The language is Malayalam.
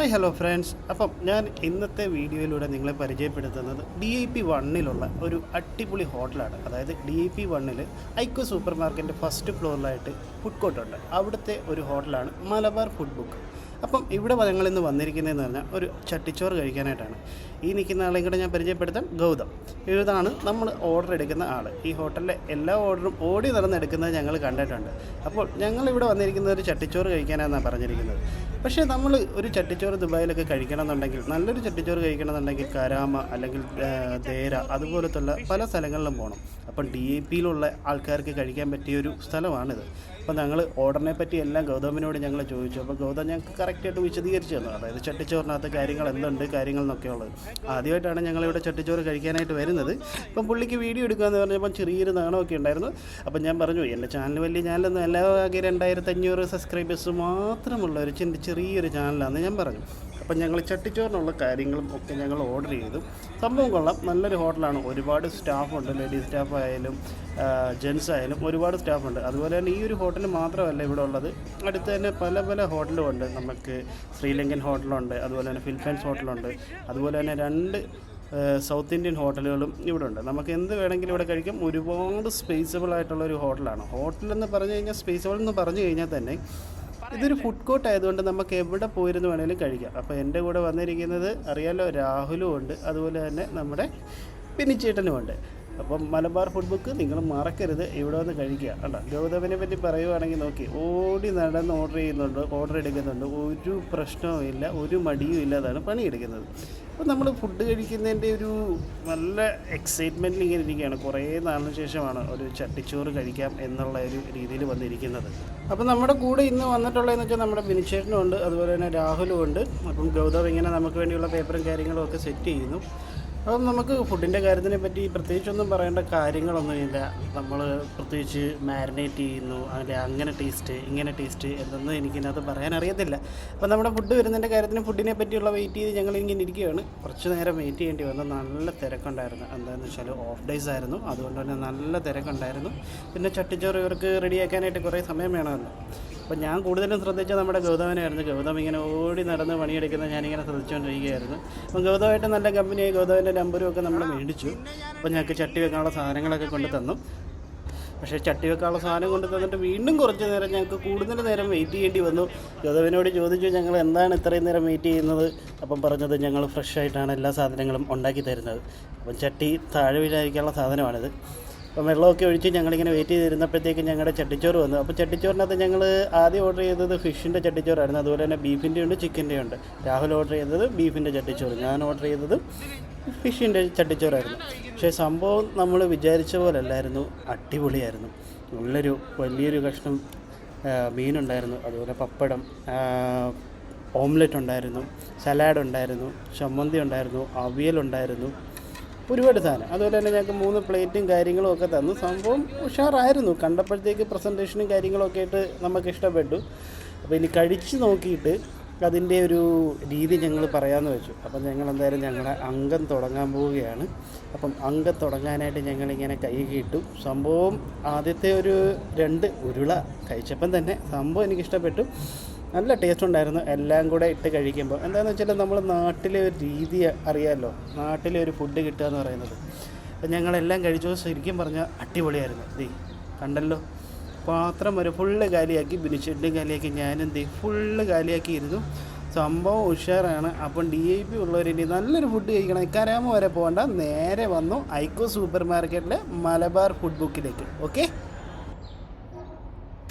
ഹായ് ഹലോ ഫ്രണ്ട്സ് അപ്പം ഞാൻ ഇന്നത്തെ വീഡിയോയിലൂടെ നിങ്ങളെ പരിചയപ്പെടുത്തുന്നത് ഡി ഐ പി വണ്ണിലുള്ള ഒരു അടിപൊളി ഹോട്ടലാണ്. അതായത് ഡി ഐ പി വണ്ണിൽ ഐക്കോ സൂപ്പർ മാർക്കറ്റിന്റെ ഫസ്റ്റ് ഫ്ലോറിലായിട്ട് ഫുഡ് കോർട്ടുണ്ട് അവിടുത്തെ ഒരു ഹോട്ടലാണ് മലബാർ ഫുഡ് ബുക്ക് അപ്പം ഇവിടെ ഞങ്ങൾ ഇന്ന് വന്നിരിക്കുന്നതെന്ന് പറഞ്ഞാൽ ഒരു ചട്ടിച്ചോറ് കഴിക്കാനായിട്ടാണ്. ഈ നിൽക്കുന്ന ആളെയും കൂടെ ഞാൻ പരിചയപ്പെടുത്താം. ഗൗതം. ഇതാണ് നമ്മൾ ഓർഡർ എടുക്കുന്ന ആൾ ഈ ഹോട്ടലിലെ എല്ലാ ഓർഡറും ഓടി നടന്നെടുക്കുന്നത് ഞങ്ങൾ കണ്ടിട്ടുണ്ട്. അപ്പോൾ ഞങ്ങൾ ഇവിടെ വന്നിരിക്കുന്നത് ഒരു ചട്ടിച്ചോറ് കഴിക്കാനാണെന്നാണ് പറഞ്ഞിരിക്കുന്നത്. പക്ഷേ നമ്മൾ ഒരു ചട്ടിച്ചോറ് ദുബായിലൊക്കെ കഴിക്കണമെന്നുണ്ടെങ്കിൽ നല്ലൊരു ചട്ടിച്ചോറ് കഴിക്കണമെന്നുണ്ടെങ്കിൽ കരാമ അല്ലെങ്കിൽ ദേര അതുപോലത്തുള്ള പല സ്ഥലങ്ങളിലും പോകണം. അപ്പം ഡി എ പിയിലുള്ള ആൾക്കാർക്ക് കഴിക്കാൻ പറ്റിയ ഒരു സ്ഥലമാണിത്. അപ്പോൾ ഞങ്ങൾ ഓർഡറിനെ പറ്റി എല്ലാം ഗൗതമിനോട് ഞങ്ങൾ ചോദിച്ചു. അപ്പോൾ ഗൗതം ഞങ്ങൾക്ക് കറക്റ്റായിട്ട് വിശദീകരിച്ചു തന്നു അതായത് ചട്ടിച്ചോറിനകത്ത് കാര്യങ്ങൾ എന്തുണ്ട് കാര്യങ്ങൾ എന്നൊക്കെ ഉള്ളത്. ആദ്യമായിട്ടാണ് ഞങ്ങളിവിടെ ചട്ടിച്ചോറ് കഴിക്കാനായിട്ട് വരുന്നത്. അപ്പം പുള്ളിക്ക് വീഡിയോ എടുക്കുകയെന്ന് പറഞ്ഞപ്പോൾ ചെറിയൊരു നാണമൊക്കെ ഉണ്ടായിരുന്നു. അപ്പം ഞാൻ പറഞ്ഞു എന്റെ ചാനൽ വലിയ ചാനലൊന്നും എല്ലാ ആകെ രണ്ടായിരത്തി അഞ്ഞൂറ് സബ്സ്ക്രൈബേഴ്സ് മാത്രമുള്ള ഒരു ചെറിയ ചെറിയൊരു ചാനലാണെന്ന് ഞാൻ പറഞ്ഞു. അപ്പം ഞങ്ങൾ ചട്ടിച്ചോറിനുള്ള കാര്യങ്ങളും ഒക്കെ ഞങ്ങൾ ഓർഡർ ചെയ്തു. സംഭവം കൊള്ളാം. നല്ലൊരു ഹോട്ടലാണ് ഒരുപാട് സ്റ്റാഫുണ്ട് ലേഡീസ് സ്റ്റാഫ് ആയാലും ജെൻസ് ആയാലും ഒരുപാട് സ്റ്റാഫുണ്ട് അതുപോലെ തന്നെ ഈ ഒരു ഹോട്ടൽ മാത്രമല്ല ഇവിടെ ഉള്ളത്. അടുത്ത് തന്നെ പല പല ഹോട്ടലും ഉണ്ട്. നമുക്ക് ശ്രീലങ്കൻ ഹോട്ടലുണ്ട് അതുപോലെ തന്നെ ഫിലിപ്പൈൻസ് ഹോട്ടലുണ്ട് അതുപോലെ തന്നെ രണ്ട് സൗത്ത് ഇന്ത്യൻ ഹോട്ടലുകളും ഇവിടെ ഉണ്ട് നമുക്ക് എന്ത് വേണമെങ്കിലും ഇവിടെ കഴിക്കാം. ഒരുപാട് സ്പേസബിൾ ആയിട്ടുള്ള ഒരു ഹോട്ടലാണ്. ഹോട്ടലെന്ന് പറഞ്ഞു കഴിഞ്ഞാൽ സ്പേസബിൾ എന്ന് പറഞ്ഞു കഴിഞ്ഞാൽ തന്നെ ഇതൊരു ഫുഡ് കോർട്ട് ആയതുകൊണ്ട് നമുക്ക് എവിടെ പോയിരുന്നു വേണേലും കഴിക്കാം. അപ്പോൾ എന്റെ കൂടെ വന്നിരിക്കുന്നത് അറിയാലോ രാഹുലും ഉണ്ട് അതുപോലെ തന്നെ നമ്മുടെ പിന്നിച്ചേട്ടനും ഉണ്ട് അപ്പം മലബാർ ഫുഡ് ബുക്ക് നിങ്ങൾ മറക്കരുത്. ഇവിടെ വന്ന് കഴിക്കുക കണ്ടോ ഗൗതമിനെ പറ്റി പറയുവാണെങ്കിൽ നോക്കി. ഓടി നടന്ന് ഓർഡർ ചെയ്യുന്നുണ്ട് ഓർഡർ എടുക്കുന്നുണ്ട്. ഒരു പ്രശ്നവും ഇല്ല ഒരു മടിയും ഇല്ലാതാണ് പണിയെടുക്കുന്നത്. അപ്പോൾ നമ്മൾ ഫുഡ് കഴിക്കുന്നതിന്റെ ഒരു നല്ല എക്സൈറ്റ്മെന്റിൽ ഇങ്ങനെ ഇരിക്കുകയാണ്. കുറേ നാളിന് ശേഷമാണ് ഒരു ചട്ടിച്ചോറ് കഴിക്കാം എന്നുള്ള ഒരു രീതിയിൽ വന്നിരിക്കുന്നത്. അപ്പോൾ നമ്മുടെ കൂടെ ഇന്ന് വന്നിട്ടുള്ളതെന്ന് വെച്ചാൽ നമ്മുടെ ബിനിച്ചേട്ടനും ഉണ്ട് അതുപോലെ തന്നെ രാഹുലും ഉണ്ട്. അപ്പം ഗൗതം ഇങ്ങനെ നമുക്ക് വേണ്ടിയുള്ള പേപ്പറും കാര്യങ്ങളും ഒക്കെ സെറ്റ് ചെയ്യുന്നു. അപ്പം നമുക്ക് ഫുഡിന്റെ കാര്യത്തിനെ പറ്റി പ്രത്യേകിച്ചൊന്നും പറയേണ്ട കാര്യങ്ങളൊന്നുമില്ല. നമ്മൾ പ്രത്യേകിച്ച് മാരിനേറ്റ് ചെയ്യുന്നു അതിന്റെ അങ്ങനെ ടേസ്റ്റ് ഇങ്ങനെ ടേസ്റ്റ് എന്നൊന്നും എനിക്കിതിനകത്ത് പറയാൻ അറിയത്തില്ല. അപ്പം നമ്മുടെ ഫുഡ് വരുന്നതിന്റെ കാര്യത്തിന് ഫുഡിനെ പറ്റിയുള്ള വെയിറ്റ് ചെയ്ത് ഞങ്ങൾ ഇങ്ങനെ ഇരിക്കുകയാണ്. കുറച്ച് നേരം വെയിറ്റ് ചെയ്യേണ്ടി വന്നു. നല്ല തിരക്കുണ്ടായിരുന്നു. എന്താണെന്ന് വെച്ചാൽ ഓഫ് ഡേയ്സ് ആയിരുന്നു. അതുകൊണ്ട് തന്നെ നല്ല തിരക്കുണ്ടായിരുന്നു. പിന്നെ ചട്ടിച്ചോറ് ഇവർക്ക് റെഡിയാക്കാനായിട്ട് കുറേ സമയം വേണമല്ലോ. അപ്പോൾ ഞാൻ കൂടുതലും ശ്രദ്ധിച്ചത് നമ്മുടെ ഗൗതമനായിരുന്നു. ഗൗതം ഇങ്ങനെ ഓടി നടന്ന് പണിയെടുക്കുന്നത് ഞാനിങ്ങനെ ശ്രദ്ധിച്ചുകൊണ്ടിരിക്കുകയായിരുന്നു. അപ്പം ഗൗതമായിട്ട് നല്ല കമ്പനിയായി ഗൗതമിന്റെ നമ്പറും ഒക്കെ നമ്മൾ മേടിച്ചു. അപ്പോൾ ഞങ്ങൾക്ക് ചട്ടി വെക്കാനുള്ള സാധനങ്ങളൊക്കെ കൊണ്ട് തന്നു. പക്ഷേ ചട്ടി വെക്കാനുള്ള സാധനം കൊണ്ട് തന്നിട്ട് വീണ്ടും കുറച്ച് നേരം ഞങ്ങൾക്ക് കൂടുതൽ നേരം വെയിറ്റ് ചെയ്യേണ്ടി വന്നു. ഗൗതവിനോട് ചോദിച്ചു ഞങ്ങൾ എന്താണ് ഇത്രയും നേരം വെയിറ്റ് ചെയ്യുന്നത്? അപ്പം പറഞ്ഞത് ഞങ്ങൾ ഫ്രഷ് ആയിട്ടാണ് എല്ലാ സാധനങ്ങളും ഉണ്ടാക്കി തരുന്നത്. അപ്പം ചട്ടി താഴെ വീഴാതിരിക്കാനുള്ള സാധനമാണിത്. അപ്പം വെള്ളമൊക്കെ ഒഴിച്ച് ഞങ്ങളിങ്ങനെ വെയിറ്റ് ചെയ്തിരുന്നപ്പോഴത്തേക്ക് ഞങ്ങളുടെ ചട്ടിച്ചോറ് വന്നു. അപ്പോൾ ചട്ടിച്ചോറിനകത്ത് ഞങ്ങൾ ആദ്യം ഓർഡർ ചെയ്തത് ഫിഷിന്റെ ചട്ടിച്ചോറായിരുന്നു. അതുപോലെ തന്നെ ബീഫിന്റെ ഉണ്ട് ചിക്കന്റെ ഉണ്ട്. രാഹുൽ ഓർഡർ ചെയ്തത് ബീഫിന്റെ ചട്ടിച്ചോറ് ഞാൻ ഓർഡർ ചെയ്തത് ഫിഷിന്റെ ചട്ടിച്ചോറായിരുന്നു. പക്ഷേ സംഭവം നമ്മൾ വിചാരിച്ച പോലല്ലായിരുന്നു. അടിപൊളിയായിരുന്നു. നല്ലൊരു വലിയൊരു കഷ്ണം മീനുണ്ടായിരുന്നു. അതുപോലെ പപ്പടം ഓംലെറ്റ് ഉണ്ടായിരുന്നു സലാഡ് ഉണ്ടായിരുന്നു ചമ്മന്തി ഉണ്ടായിരുന്നു അവിയലുണ്ടായിരുന്നു ഒരുപാട് സാധനം. അതുപോലെ തന്നെ ഞങ്ങൾക്ക് മൂന്ന് പ്ലേറ്റും കാര്യങ്ങളും ഒക്കെ തന്നു. സംഭവം ഉഷാറായിരുന്നു. കണ്ടപ്പോഴത്തേക്ക് പ്രസന്റേഷനും കാര്യങ്ങളും ഒക്കെ ആയിട്ട് നമുക്ക് ഇഷ്ടപ്പെട്ടു. അപ്പോൾ ഇനി കഴിച്ച് നോക്കിയിട്ട് അതിന്റെ ഒരു രീതി ഞങ്ങൾ പറയാമെന്ന് വെച്ചു. അപ്പം ഞങ്ങൾ എന്തായാലും ഞങ്ങളുടെ അംഗം തുടങ്ങാൻ പോവുകയാണ്. അപ്പം അംഗം തുടങ്ങാനായിട്ട് ഞങ്ങളിങ്ങനെ കൈ കിട്ടും. സംഭവം ആദ്യത്തെ ഒരു രണ്ട് ഉരുള കഴിച്ചപ്പം തന്നെ സംഭവം എനിക്ക് ഇഷ്ടപ്പെട്ടു. നല്ല ടേസ്റ്റ് ഉണ്ടായിരുന്നു. എല്ലാം കൂടെ ഇട്ട് കഴിക്കുമ്പോൾ എന്താണെന്ന് വെച്ചാൽ നമ്മൾ നാട്ടിലെ ഒരു രീതി അറിയാമല്ലോ നാട്ടിലെ ഒരു ഫുഡ് കിട്ടുക എന്ന് പറയുന്നത്. അപ്പം ഞങ്ങളെല്ലാം കഴിച്ചു. ശരിക്കും പറഞ്ഞാൽ അടിപൊളിയായിരുന്നു. ദേ കണ്ടല്ലോ? പാത്രം വരെ ഫുള്ള് കാലിയാക്കി ബിനിച്ചെട്ടും കാലിയാക്കി ഞാനും ദേ ഫുള്ള് കാലിയാക്കിയിരുന്നു. സംഭവം ഉഷാറാണ്. അപ്പം ഡി ഐ പി ഉള്ളവരിനി നല്ലൊരു ഫുഡ് കഴിക്കണം. കരാമ വരെ പോകണ്ട. നേരെ വന്നു ഐക്കോ സൂപ്പർ മാർക്കറ്റിലെ മലബാർ ഫുഡ് ബുക്കിലേക്ക് ഓക്കെ